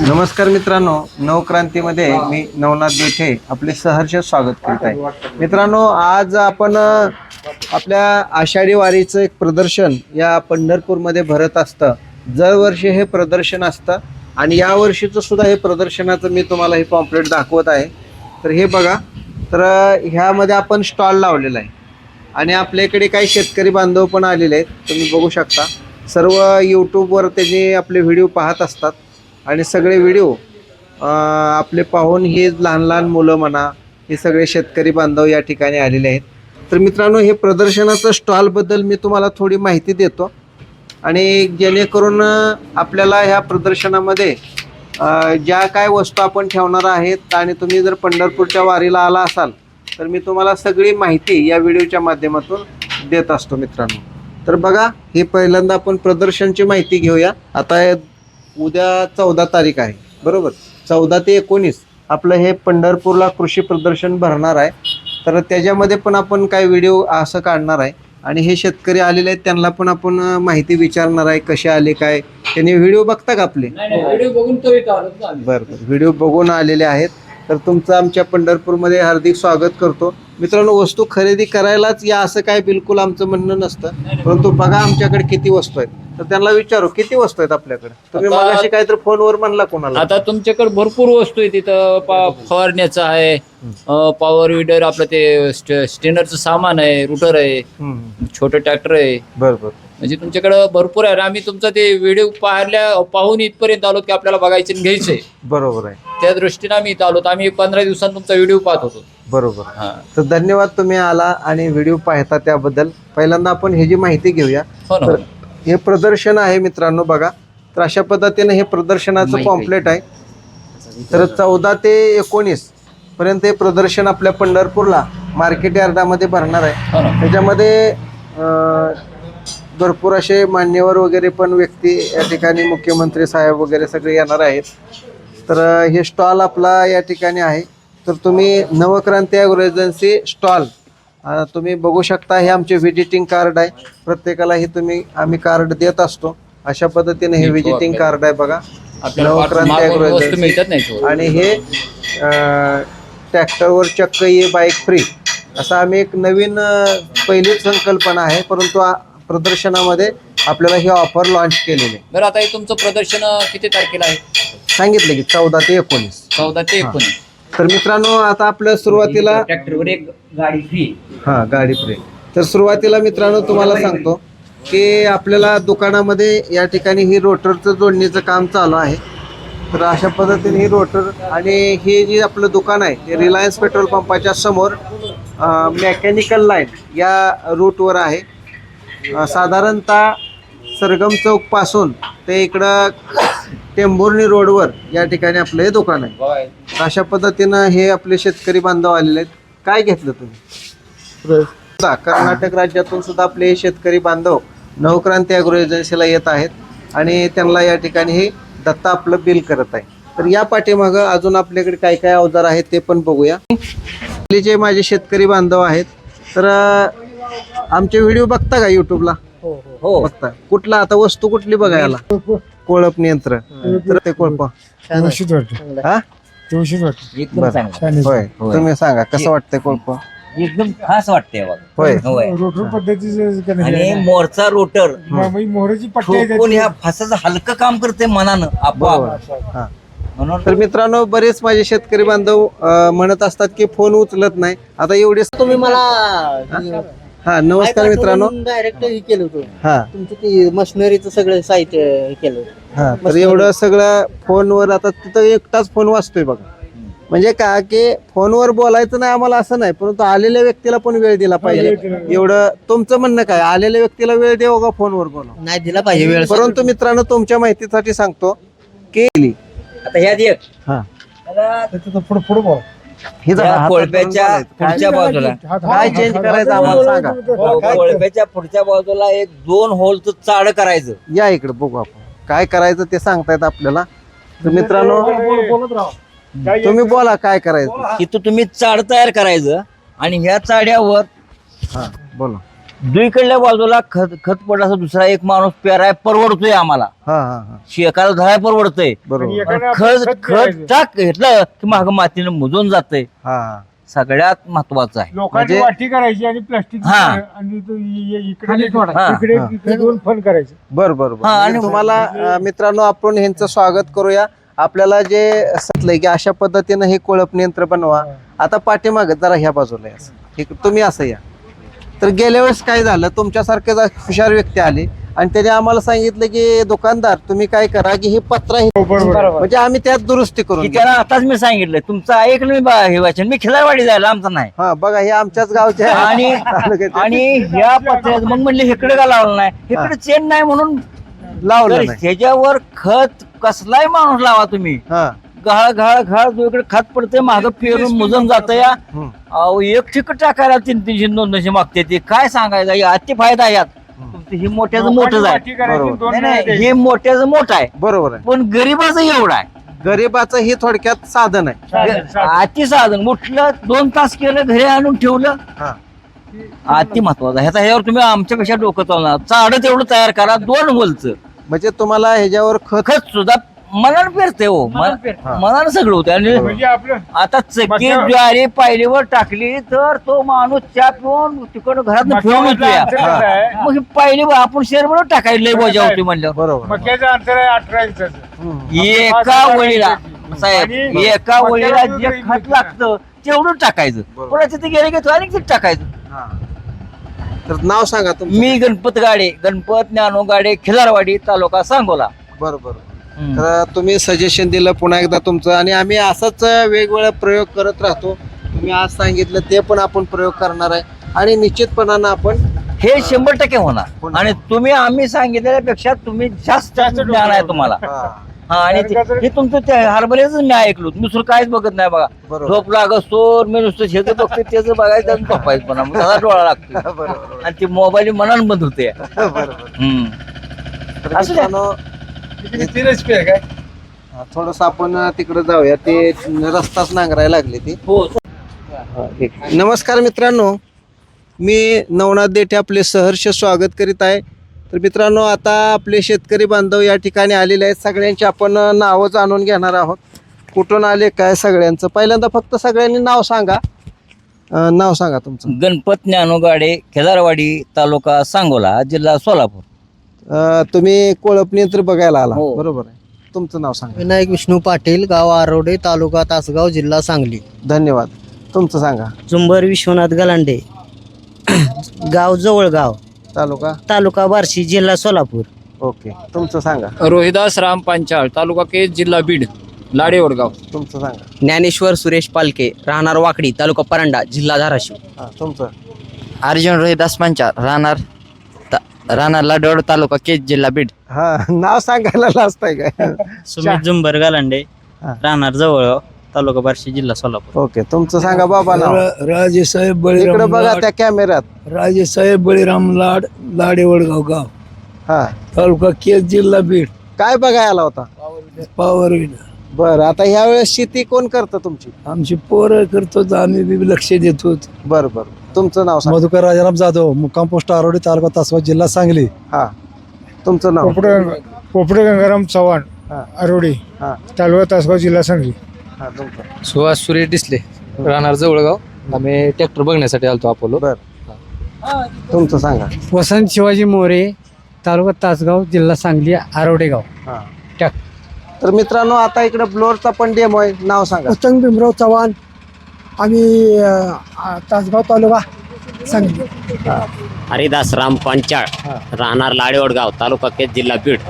नमस्कार मित्रांनो नवक्रांतीमध्ये मी नवनाथ देठे आपले सहर्ष स्वागत करीत आहे. मित्रांनो आज आपण आपल्या आषाढी वारीचं एक प्रदर्शन या पंढरपूरमध्ये भरत असतं. दरवर्षी हे प्रदर्शन असतं आणि या वर्षीचं सुद्धा हे प्रदर्शनाचं मी तुम्हाला हे पॉम्पलेट दाखवत आहे. तर हे बघा तर ह्यामध्ये आपण स्टॉल लावलेला आहे. आणि आपल्या इकडे काही शेतकरी बांधव पण आलेले आहेत. तुम्ही बघू शकता. सर्व यूट्यूबवर त्यांनी आपले व्हिडिओ पाहत असतात. आणि सगळे व्हिडिओ आपले पाहून हे लहान लहान मुलं म्हणा हे सगळे शेतकरी बांधव या ठिकाणी आलेले आहेत. तर मित्रांनो हे प्रदर्शनाचं स्टॉलबद्दल मी तुम्हाला थोडी माहिती देतो. आणि जेणेकरून आपल्याला ह्या प्रदर्शनामध्ये ज्या काय वस्तू आपण ठेवणार आहेत आणि तुम्ही जर पंढरपूरच्या वारीला आला असाल तर मी तुम्हाला सगळी माहिती या व्हिडिओच्या माध्यमातून देत असतो मित्रांनो. तर बघा हे पहिल्यांदा आपण प्रदर्शनची माहिती घेऊया. आता उद्या चौदा तारीख आहे. बरोबर? चौदा ते एकोणीस. आपलं हे पंढरपूरला कृषी प्रदर्शन भरणार आहे. तर त्याच्यामध्ये पण आपण काय व्हिडिओ असं काढणार आहे. आणि हे शेतकरी आलेले आहेत त्यांना पण आपण माहिती विचारणार आहे कसे आले काय? त्यांनी व्हिडिओ बघता का आपले? व्हिडिओ बघून. बरं बरं. व्हिडिओ बघून आलेले आहेत. तर तुमचं आमच्या पंढरपूरमध्ये हार्दिक स्वागत करतो. मित्रांनो वस्तू खरेदी करायलाच या असं काय बिलकुल आमचं म्हणणं नसतं. परंतु बघा आमच्याकडे किती वस्तू आहेत. तर त्यांना विचारू किती वस्तू आहेत आपल्याकडे? तुम्ही आता- मगाशी काहीतरी फोनवर म्हणला कोणाला? आता तुमच्याकडे भरपूर वस्तू आहे तिथं पा- फवारण्याचं आहे पॉवर विडर आपलं ते स्ट- स्टेनरचं सामान आहे रुटर आहे हम्म, छोटं ट्रॅक्टर आहे. बरं बरं म्हणजे तुमच्याकडं भरपूर आहे आणि आम्ही तुमचा ते व्हिडिओ पाहिल्या पाहून इथपर्यंत आलो की आपल्याला बघायचे आणि घ्यायचंय बरोबर आहे. त्या दृष्टीने आम्ही इथं आलो आम्ही पंधरा दिवसांत तुमचा व्हिडिओ पाहत होतो. बरोबर. हा. तर धन्यवाद तुम्ही आला आणि व्हिडिओ पाहता त्याबद्दल. पहिल्यांदा आपण ह्याची माहिती घेऊया. हो ना तर हे प्रदर्शन आहे मित्रांनो बघा. तर अशा पद्धतीने हे प्रदर्शनाचं पॉम्पलेट आहे. तर चौदा ते एकोणीस पर्यंत हे प्रदर्शन आपल्या पंढरपूरला मार्केट यार्डामध्ये भरणार आहे. हो त्याच्यामध्ये भरपूर असे मान्यवर वगैरे पण व्यक्ती या ठिकाणी मुख्यमंत्री साहेब वगैरे सगळे येणार आहेत. तर हे स्टॉल आपला या ठिकाणी आहे. तर तुम्ही नवक्रांती ॲग्रो एजन्सी स्टॉल तुम्ही बघू शकता हे आमचे व्हिजिटिंग कार्ड आहे. प्रत्येकाला हे तुम्ही आम्ही कार्ड देत असतो. अशा पद्धतीने हे व्हिजिटिंग कार्ड आहे बघा. आपल्याला नवक्रांती. आणि हे ट्रॅक्टरवर चक्क ये बाईक फ्री असा आम्ही एक नवीन पहिलीच संकल्पना आहे. परंतु प्रदर्शनामध्ये आपल्याला ही ऑफर लॉन्च केलेली. आहे बरं आता हे तुमचं प्रदर्शन किती तारखेला आहे? सांगितलं की चौदा ते एकोणीस. चौदा ते एकोणीस. तर मित्रांनो आता आपलं सुरुवातीला ट्रॅक्टरवर एक गाडी फ्री हा गाडी फ्री तर सुरुवातीला मित्रांनो तुम्हाला सांगतो की आपल्याला दुकानामध्ये या ठिकाणी ही रोटरचं जोडणीचं काम चालू आहे. तर अशा पद्धतीने ही रोटर आणि हे जे आपलं दुकान आहे ते रिलायन्स पेट्रोल पंपाच्या समोर मेकॅनिकल लाईन या रूटवर आहे. साधारणतः सरगम चौकपासून ते इकडं टेंभुर्णी रोडवर या ठिकाणी आपलं हे दुकान आहे. अशा पद्धतीनं हे आपले शेतकरी बांधव आलेले आहेत. काय घेतलं तुम्ही? सुद्धा कर्नाटक राज्यातून सुद्धा आपले शेतकरी बांधव नवक्रांती अॅग्रो एजन्सीला येत आहेत आणि त्यांना या ठिकाणी हे दत्ता आपलं बिल करत आहे. तर या पाठीमागं अजून आपल्याकडे काय काय अवजार आहेत ते पण बघूया. आपले जे माझे शेतकरी बांधव आहेत तर आमचे व्हिडिओ बघता का युट्यूबला हो बघता. कुठला? आता वस्तू कुठली बघायला? कोळप. यंत्र तर ते कोळप. व्यवस्थित वाटतं हा एकदम बरं. चांगलं. छान आहे. होय तुम्ही सांगा कसं वाटतंय कोळप? एकदम खास वाटतंय बघा. होय. होय. रोटर पद्धतीचं का नाही? आणि मोरचा रोटर. मोहराची पट्टी आहे ठोकून ह्या त्याची. फासाचं हलकं काम करते मनानं आपोआप. बरोबर. हा. म्हणून तर मित्रांनो बरेच माझे शेतकरी बांधव अं, म्हणत असतात की फोन उचलत नाही. आता एवढे तुम्ही मला हा नमस्कार मित्रांनो. डायरेक्ट हे केलं होतं. हा. तुमचं ते मशिनरीचं सगळं साहित्य हे केलं होतं. हा तर एवढं सगळं फोनवर आता तिथं एकटाच फोन वाचतोय बघा. म्हणजे का की फोनवर बोलायचं नाही आम्हाला असं नाही परंतु आलेल्या व्यक्तीला पण वेळ दिला पाहिजे. एवढं तुमचं म्हणणं काय? आलेल्या व्यक्तीला वेळ देऊ का फोनवर बोला नाही दिला पाहिजे वेळ. परंतु मित्रांनो तुमच्या माहितीसाठी सांगतो की आता ह्यात एक. हा. आता पुढं पुढं बोला. हे कोळप्याच्या. पुढच्या बाजूला. काय हात- करायचं आम्हाला हात- सांगा. हात- हात- कोळप्याच्या पुढच्या बाजूला एक दोन होलचं चाड करायचं. या इकडे बघू आपण. काय करायचं ते सांगतायत आपल्याला. तर मित्रांनो तुम्ही बोला काय करायचं. तिथं तुम्ही चाड तयार करायचं आणि ह्या चाड्यावर हा बोला. दुईकडल्या बाजूला खत खत पडला दुसरा एक माणूस पेराय परवडतोय आम्हाला हा हा हा शेकाला धराय परवडतंय बरोबर एकानं खत आपलं खत. टाक घेतलं की माग मातीनं मुजून जातंय हा हा सगळ्यात महत्वाचं आहे म्हणजे- वाटी करायची आणि प्लास्टिक हा. आणि तो इ- इ- इकडे. इकडे. इकडे दोन फन करायचे बर बर बर. हा, म्हणजे आणि- तुम्हाला अं, मित्रांनो आपण ह्यांचं स्वागत करूया आपल्याला जे सांगितलंय की अशा पद्धतीनं हे कोळप यंत्र बनवा आता पाठीमाग जरा ह्या बाजूला या. हे तुम्ही असं या तर गेल्या वेळेस काय झालं? तुमच्यासारखे हुशार व्यक्ती आले आणि त्याने आम्हाला सांगितलं की दुकानदार तुम्ही काय करा की हे पत्रा हे बरोबर म्हणजे आम्ही त्यात दुरुस्ती करून की घेऊ. त्याला आताच मी सांगितलं तुमचं ऐकलं मी बा- हे वाचन. मी खिलारवाडी जायला आमचं नाही. हा बघा हे आमच्याच गावचे आहे. आणि तालुक्याचे. आणि ह्या पत्र्यात मग म्हणले इकडे का लावलं नाही? इकडे चेन नाही म्हणून लावलं नाही. ह्याच्यावर खत कसलाही माणूस लावा तुम्ही. हा. घाळ घाळ घाळ जो इकडे खत पडते माग पेरून मुजून जात या. अहो एक ठिक टाकायला तीन तीनशे दोन दोनशे मागते ते. काय सांगायचं? हे अति फायदा यात. हे. मोठ्याचं मोठंच लोकांनी आहे नाही नाही. हे मोठ्याचं मोठं आहे. बरोबर आहे. पण गरीबाचं एवढं आहे. गरीबाचं हे थोडक्यात साधन आहे. अति साधन. उठलं दोन तास केलं घरी आणून ठेवलं. हा. अति महत्वाचं. आहे. ह्याचा ह्यावर तुम्ही आमच्यापेक्षा डोकं चालणार. चाड तेवढं तयार करा. दोन होलचं म्हणजे तुम्हाला ह्याच्यावर खत खत सुद्धा मनानं पेरते हो. मन- मनानं सगळं होतं आणि म्हणजे आपलं आता चक्की ज्वारी पायलीवर टाकली तर तो माणूस चहा पिऊन तिकडं घरात फिरून मक्यामधलं येतो अंतर कसं आहे? मग ही पायलीवर आपण शेअर टाकायला लय मजा होती म्हणल्यावर बरोबर. मक्याचं अंतर आहे अठरा इंचाचं. हम्म. एका वळीला साहेब आणि एका वळीला जे वेगळी खत मिरची लागतं तेवढं टाकायचं. बरोबर. पुन्हा तिथे गेले की तो आणि तिथे टाकायचं. हा. तर नाव सांगा तुमचं. मी गणपत गाडे गणपत ज्ञानो गाडे खिलारवाडी तालुका सांगोला. बरोबर. तर तुम्ही सजेशन दिलं पुन्हा एकदा तुमचं. आणि आम्ही असंच वेगवेगळे प्रयोग करत राहतो. तुम्ही आज सांगितलं ते पण आपण प्रयोग करणार आहे. आणि निश्चितपणानं आपण हे शंभर टक्के होणार. आणि तुम्ही आम्ही सांगितलेल्यापेक्षा तुम्ही जास्त जास्त ज्ञान आहे तुम्हाला. हा, हा आणि ते- हे तुमचं ते हरभऱ्याच मी ऐकलो. दुसरं काहीच बघत नाही बघा. बरोबर. झोप लागत सोर मी नुसतं शेत बघते त्याचं बघायचं आणि झोपायचं पण. त्याचा डोळा लागतो बरोबर. आणि ते मोबाईल मनान बंद होते. बरोबर. हम्म. तर असू द्या. मित्रांनो, तीन HP आहे. काय थोडस आपण तिकडे जाऊया. ते रस्ताच नांगरायला लागले ते. हो. नमस्कार मित्रांनो. मी नवनाथ देठे आपले सहर्ष स्वागत करीत आहे. तर मित्रांनो आता आपले शेतकरी बांधव या ठिकाणी आलेले आहेत. सगळ्यांची आपण नावं जाणून घेणार आहोत. कुठून आले काय सगळ्यांचं? पहिल्यांदा फक्त सगळ्यांनी नाव सांगा. अं, नाव सांगा तुमचं. गणपत ज्ञानो गाडे खेदारवाडी तालुका सांगोला जिल्हा सोलापूर. अं, तुम्ही कोळपणी यंत्र बघायला आला. हो. बरोबर आहे. तुमचं नाव सांगा. विनायक विष्णू पाटील गाव आरोडे तालुका तासगाव जिल्हा सांगली. धन्यवाद. तुमचं सांगा. जुंबर विश्वनाथ गलांडे. गाव जवळगाव. तालुका? तालुका बार्शी जिल्हा सोलापूर. ओके. तुमचं सांगा. रोहिदास राम पांचाळ तालुका केज जिल्हा बीड लाडे वडगाव तुमचं सांगा. ज्ञानेश्वर सुरेश पालके राहणार वाकडी तालुका परांडा जिल्हा धाराशिव. हां तुमचं? अर्जुन रोहिदास पंचाळ राहणार राहणार लाडोड तालुका केज जिल्हा बीड. हा नाव सांगायला लाजताय काय सुमित जुंबर गलांडे हा. राहणार जवळगाव तालुका बार्शी जिल्हा सोलापूर. ओके तुमचं सांगा बाबा नाव. राजेसाहेब इकडे बळीराम बघा लाड. त्या कॅमेऱ्यात. राजेसाहेब बळीराम लाड लाडे वडगाव गाव. हा. तालुका केस जिल्हा बीड. काय बघायला आला होता? Power winner. बर आता ह्या वेळेस शेती कोण करतं तुमची? आमची पोरं करतो आम्ही बी लक्ष देतो. बर बर. तुमचं नाव सांगा. मधुकर राजाराम जाधव मुक्काम पोस्ट आरोडी तालुका तासगाव जिल्हा सांगली. हा. तुमचं नाव? पोपटे पोपटे गंगाराम चव्हाण हा. आरोडी हा. तालुका तासगाव जिल्हा सांगली. हा तुमचं. सुहास सूर्य डिसले राहणार जवळगाव. आम्ही ट्रॅक्टर बघण्यासाठी आलतो अपोलो. बर. तुमचं सांगा. वसंत शिवाजी मोरे तालुका तासगाव जिल्हा सांगली आरोडे गाव हा. टाक. तर मित्रांनो आता इकडे ब्लोअरचा पण डेमो आहे. नाव सांगा. उत्तम भीमराव चव्हाण आम्ही तासगाव तालुका सांगली. हरिदास राम पांचाळ राहणार लाडेवडगाव तालुका केज जिल्हा बीड.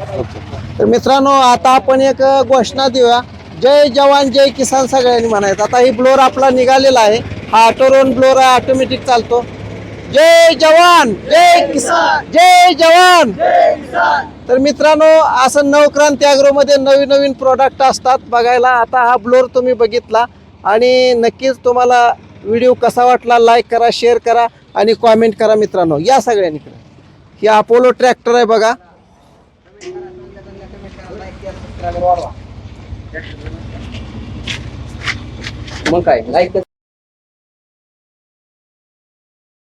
तर मित्रांनो आता आपण एक घोषणा देऊया. जय जवान जय किसान सगळ्यांनी म्हणायचं. आता ही ब्लोअर आपला निघालेला आहे. हा ऑटोरोन ब्लोअर ऑटोमॅटिक चालतो. जय जवान जय किसान जय जवान. तर मित्रांनो असं नवक्रांती मध्ये नवीन नवीन प्रोडक्ट असतात. बघायला आता हा ब्लोअर तुम्ही बघितला. आणि नक्कीच तुम्हाला व्हिडिओ कसा वाटला लाईक करा शेअर करा आणि कॉमेंट करा मित्रांनो. या सगळ्यांनी ही अपोलो ट्रॅक्टर आहे बघा. मग काय लाईक